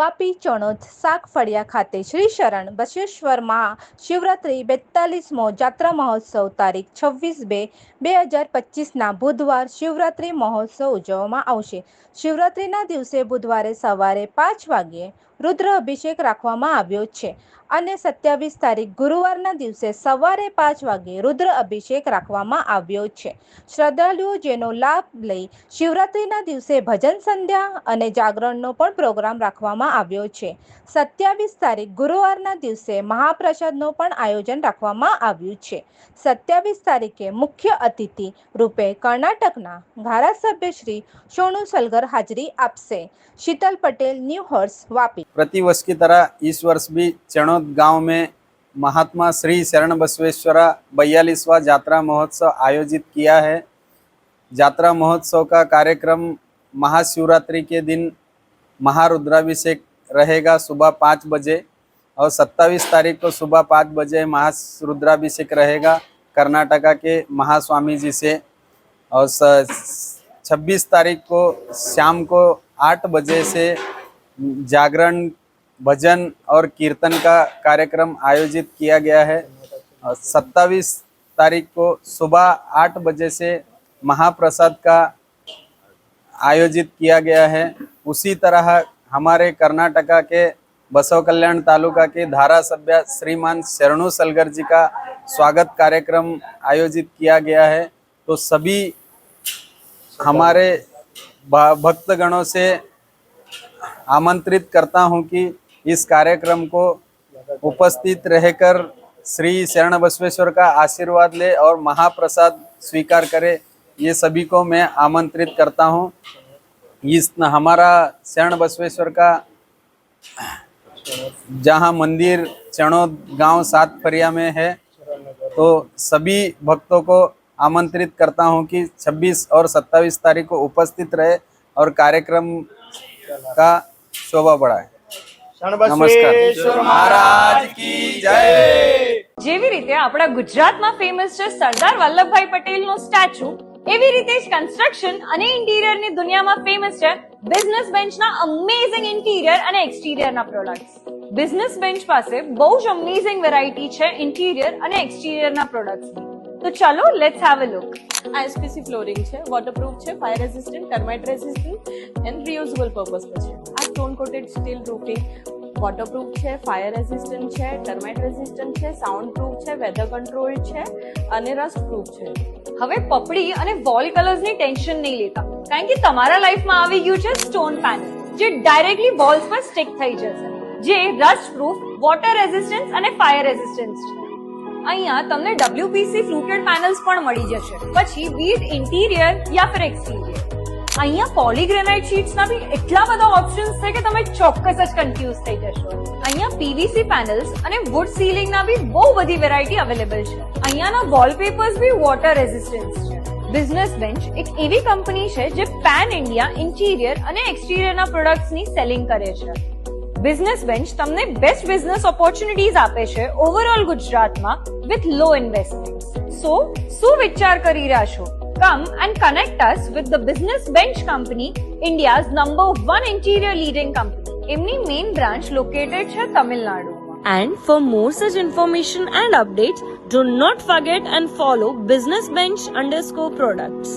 વાપી ચણોદ શાકફળિયા ખાતે શ્રી શરણ બસવેશ્વર શિવરાત્રી બેતાલીસમો જાત્રા મહોત્સવ તારીખ છવ્વીસ બે બે હજાર પચીસના બુધવાર શિવરાત્રિ મહોત્સવ ઉજવવામાં આવશે. શિવરાત્રિના દિવસે બુધવારે સવારે પાંચ વાગ્યે રુદ્ર અભિષેક રાખવામાં આવ્યો છે. અને સત્યાવીસ તારીખ ગુરુવારના દિવસે સવારે પાંચ વાગ્યે રુદ્ર અભિષેક રાખવામાં આવ્યો છે. શ્રદ્ધાળુઓ જેનો લાભ લઈ શિવરાત્રિના દિવસે ભજન સંધ્યા અને જાગરણનો પણ પ્રોગ્રામ રાખવામાં આવ્યો છે. સત્યાવીસ તારીખ ગુરુવારના દિવસે મહાપ્રસાદનો પણ આયોજન રાખવામાં આવ્યું છે. સત્યાવીસ તારીખે મુખ્ય અતિથિ રૂપે કર્ણાટકના ધારાસભ્ય શ્રી સોનુ સલગર હાજરી આપશે. Sheetal Patel, new horse, Vapi. प्रतिवर्ष की तरह इस वर्ष भी चणोद गाँव में महात्मा श्री शरण बसवेश्वरा बयालीसवा जात्रा महोत्सव आयोजित किया है। जात्रा महोत्सव का कार्यक्रम महाशिवरात्रि के दिन महारुद्राभिषेक रहेगा सुबह पाँच बजे और सत्ताईस तारीख को सुबह पाँच बजे महारुद्राभिषेक रहेगा कर्नाटका के महास्वामी जी से और छब्बीस तारीख को शाम को आठ बजे से जागरण, भजन और कीर्तन का कार्यक्रम आयोजित किया गया है। सत्ताईस तारीख को सुबह आठ बजे से महाप्रसाद का आयोजित किया गया है। उसी तरह हमारे कर्नाटका के बसव कल्याण तालुका के धारा सभ्य श्रीमान शरणु सलगर जी का स्वागत कार्यक्रम आयोजित किया गया है। तो सभी हमारे भक्तगणों से आमंत्रित करता हूँ कि इस कार्यक्रम को उपस्थित रहकर श्री शरण बसवेश्वर का आशीर्वाद ले और महाप्रसाद स्वीकार करे, ये सभी को मैं आमंत्रित करता हूँ। इस हमारा शरण बसवेश्वर का, जहाँ मंदिर चणोद गाँव सात फरिया में है तो सभी भक्तों को आमंत्रित करता हूँ कि 26 और 27 तारीख को उपस्थित रहे और कार्यक्रम का शोभा बढ़ाए नमस्कार महाराज की जय જેવી રીતે આપણા ગુજરાતમાં ફેમસ છે સરદાર વલ્લભભાઈ પટેલનો સ્ટેચ્યુ એવી રીતે જ કન્સ્ટ્રક્શન અને ઇન્ટિરિયરની દુનિયામાં ફેમસ છે બિઝનેસ બેન્ચના અમેઝિંગ ઇન્ટિરિયર અને એક્સટિરિયરના પ્રોડક્ટ્સ બિઝનેસ બેન્ચ પાસે બહુ જ અમેઝિંગ વેરાયટી છે ઇન્ટિરિયર અને એક્સટિરિયરના પ્રોડક્ટ્સની તો ચલો let's have a look ISPC flooring છે વોટરપ્રૂફ છે fire resistant termite resistant and reusable purpose પર છે. આ stone coated steel roofing waterproof છે ફાયર રેઝિસ્ટન્ટ છે ટર્માઇટ રેઝિસ્ટન્ટ છે સાઉન્ડ પ્રૂફ છે વેધર કંટ્રોલ છે, અને રસ્ટ પ્રૂફ છે. હવે પપડી અને વોલ કલર્સની ટેન્શન નહીં લેતા. કારણ કે તમારા લાઈફમાં આવી ગયું છે સ્ટોન પેનલ જે ડાયરેક્ટલી વોલ્સ પર સ્ટિક થઈ જશે. જે રસ્ટ પ્રૂફ વોટર રેઝિસ્ટન્સ અને ફાયર રેઝિસ્ટન્સ છે. અહીંયા તમને WPC ફ્લુટેડ પેનલ્સ પણ મળી જશે. પછી બીટ ઇન્ટિરિયર યા ફિર એક્સટિરિયર અહીંયા પોલીગ્રેનાઇટ શીટ્સના બી એટલા બધા ઓપ્શન્સ છે કે તમે ચોક્કસ જ કન્ફ્યુઝ થઈ જશો. અહીંયા પીવીસી પેનલ્સ અને વુડ સીલિંગના બી બહુ બધી વેરાયટી અવેલેબલ છે. અહીંયાના વોલપેપર્સ બી વોટર રેઝિસ્ટન્સ છે. બિઝનેસ બેન્ચ એક એવી કંપની છે જે પેન ઇન્ડિયા ઇન્ટિરિયર અને એક્સટિરિયરના પ્રોડક્ટ્સની સેલિંગ કરે છે. બિઝનેસ બેન્ચ તમને બેસ્ટ બિઝનેસ ઓપોર્ચ્યુનિટીઝ આપે છે ઓવરઓલ ગુજરાતમાં વિથ લો ઇન્વેસ્ટમેન્ટ સો શું વિચાર કરી રહ્યા છો come and connect us with the business bench company India's number one interior leading company એમની મેઇન બ્રાન્ચ લોકેટેડ છે તમિલનાડુમાં And for more such information and updates, do not forget and follow Business Bench underscore products.